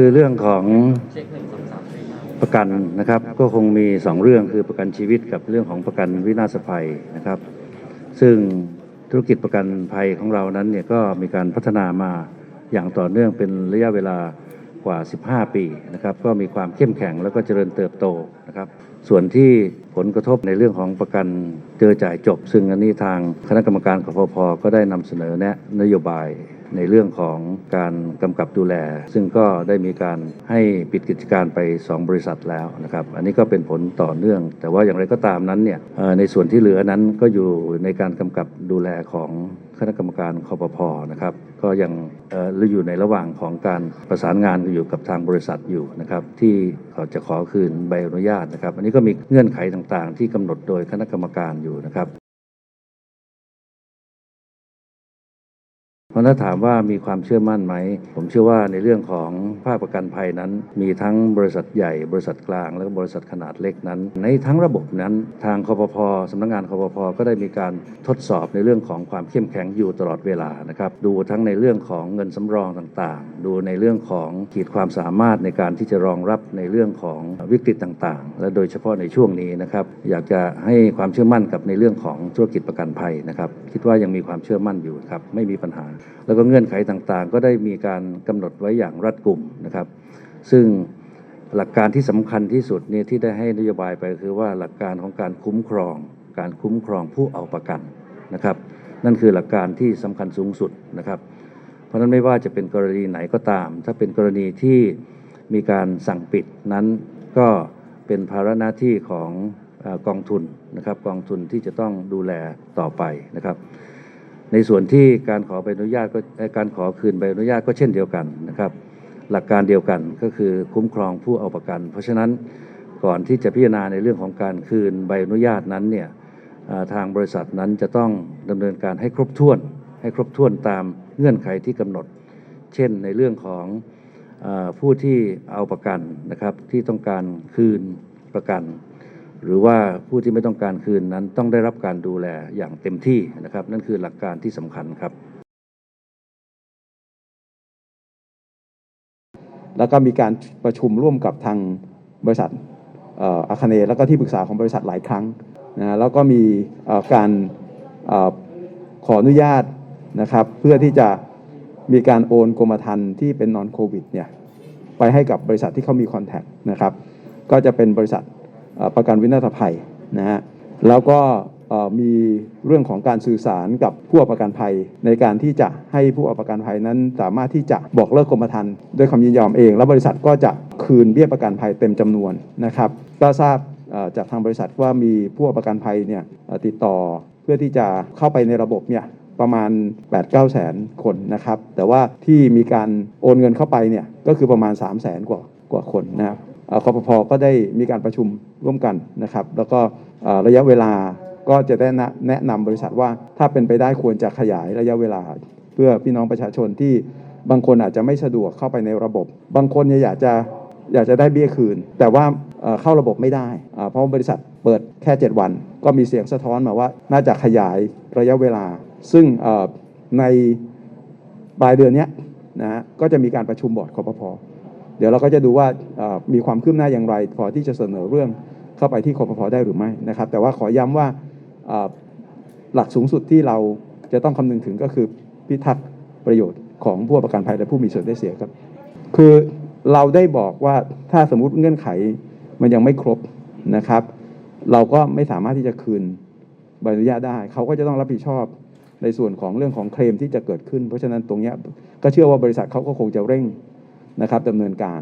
คือเรื่องของประกันนะครับ ก็คงมีสองเรื่องคือประกันชีวิตกับเรื่องของประกันวินาศภัยนะครับ ซึ่งธุรกิจประกันภัยของเรานั้นเนี่ยก็มีการพัฒนามาอย่างต่อเนื่องเป็นระยะเวลากว่า 15 ปีนะครับ ก็มีความเข้มแข็งแล้วก็เจริญเติบโตนะครับ ส่วนที่ผลกระทบในเรื่องของประกันเจอจ่ายจบ ซึ่งอันนี้ทางคณะกรรมการกพพก็ได้นำเสนอแนะนโยบาย ในเรื่องของการกำกับดูแล ซึ่งก็ได้มีการให้ปิดกิจการไป 2 บริษัทแล้วนะครับ อันนี้ก็เป็นผลต่อเนื่อง แต่ว่าอย่างไรก็ตามนั้นเนี่ยในส่วนที่เหลือนั้นก็อยู่ในการกำกับดูแลของคณะกรรมการคอปพนะครับก็ยังเอ่อหรืออยู่ในระหว่างของการประสานงานอยู่กับทางบริษัทอยู่นะครับที่เขาจะขอคืนใบอนุญาตนะครับ อันนี้ก็มีเงื่อนไขต่างๆ ที่กำหนดโดยคณะกรรมการอยู่นะครับ ราะถ้าถามว่ามีความเชื่อมั่นไหม ผมเชื่อว่าในเรื่องของภาคประกันภัยนั้น มีทั้งบริษัทใหญ่ บริษัทกลาง และบริษัทขนาดเล็กนั้น ในทั้งระบบนั้น ทางคอปพสำนักงานคอปพก็ได้มีการทดสอบในเรื่องของความเข้มแข็งอยู่ตลอดเวลานะครับดูทั้งในเรื่องของเงินสำรองต่างๆ ดูในเรื่องของขีดความสามารถในการที่จะรองรับในเรื่องของวิกฤตต่างๆ และโดยเฉพาะในช่วงนี้นะครับอยากจะให้ความเชื่อมั่นกับในเรื่องของธุรกิจประกันภัยนะครับ คิดว่ายังมีความเชื่อมั่นอยู่ครับไม่มีปัญหาแล้วก็เงื่อนไขต่างๆ ก็ได้มีการกำหนดไว้อย่างรัดกุมนะครับ ซึ่งหลักการที่สำคัญที่สุดเนี่ยที่ได้ให้นโยบายไปคือว่าหลักการของการคุ้มครอง การคุ้มครองผู้เอาประกันนะครับ นั่นคือหลักการที่สำคัญสูงสุดนะครับ เพราะฉะนั้นไม่ว่าจะเป็นกรณีไหนก็ตาม ถ้าเป็นกรณีที่มีการสั่งปิดนั้นก็เป็นภาระหน้าที่ของอกองทุนนะครับ กองทุนที่จะต้องดูแลต่อไปนะครับ ในส่วนที่การขอใบอนุญาตก็การขอคืนใบอนุญาตก็เช่นเดียวกันนะครับ หลักการเดียวกันก็คือคุ้มครองผู้เอาประกัน เพราะฉะนั้นก่อนที่จะพิจารณาในเรื่องของการคืนใบอนุญาตนั้นเนี่ยทางบริษัทนั้นจะต้องดำเนินการให้ครบถ้วน ให้ครบถ้วนตามเงื่อนไขที่กำหนด เช่นในเรื่องของอผู้ที่เอาประกันนะครับที่ต้องการคืนประกัน หรือว่าผู้ที่ไม่ต้องการคืนนั้นต้องได้รับการดูแลอย่างเต็มที่นะครับ นั่นคือหลักการที่สำคัญครับ แล้วก็มีการประชุมร่วมกับทางบริษัทอาคาเนแล้วก็ที่ปรึกษาของบริษัทหลายครั้งนะแล้วก็มีการอขออนุญาตนะครับ เพื่อที่จะมีการโอนกรมธรรม์ที่เป็นนอนโควิดเนี่ยไปให้กับบริษัทที่เขามีคอนแทคนะครับ ก็จะเป็นบริษัท ประกันวินาศภัยนะฮะแล้วก็มีเรื่องของการสื่อสารกับผู้ประกันภัย ในการที่จะให้ผู้ประกันภัยนั้น สามารถที่จะบอกเลิกกรมธรรม์ด้วยความยินยอมเอง แล้วบริษัทก็จะคืนเบี้ยประกันภัยเต็มจำนวนนะครับก็ทราบจากทางบริษัทว่ามีผู้ประกันภัยเนี่ยติดต่อเพื่อที่จะเข้าไปในระบบเนี่ยประมาณ 8 9แสนคนนะครับ แต่ว่าที่มีการโอนเงินเข้าไปเนี่ยก็คือประมาณ 3 0 0แสนกว่ากว่าคนนะครับ คอปพก็ได้มีการประชุมร่วมกันนะครับ แล้วก็ระยะเวลาก็จะได้แนะแนะนำบริษัทว่าถ้าเป็นไปได้ควรจะขยายระยะเวลา เพื่อพี่น้องประชาชนที่บางคนอาจจะไม่สะดวกเข้าไปในระบบ บางคนอยากจะอยากจะได้เบี้ยคืน แต่ว่าเข้าระบบไม่ได้ เพราะบริษัทเปิดแค่ 7 วัน ก็มีเสียงสะท้อนมาว่าน่าจะขยายระยะเวลา ซึ่งในปลายเดือนนี้นะฮะก็จะมีการประชุมบอร์ดคอปพ เดี๋ยวเราก็จะดูว่ามีความคืบหน้าอย่างไร พอที่จะเสนอเรื่องเข้าไปที่คอปพได้หรือไม่นะครับ แต่ว่าขอย้ำว่าหลักสูงสุดที่เราจะต้องคำนึงถึงก็คือพิทักษ์ประโยชน์ของผู้ประกันภัยและผู้มีส่วนได้เสียครับ คือเราได้บอกว่าถ้าสมมุติเงื่อนไขมันยังไม่ครบนะครับ เราก็ไม่สามารถที่จะคืนใบอนุญาตได้ เขาก็จะต้องรับผิดชอบในส่วนของเรื่องของเคลมที่จะเกิดขึ้น เพราะฉะนั้นตรงนี้ก็เชื่อว่าบริษัทเขาก็คงจะเร่ง นะครับดำเนินการ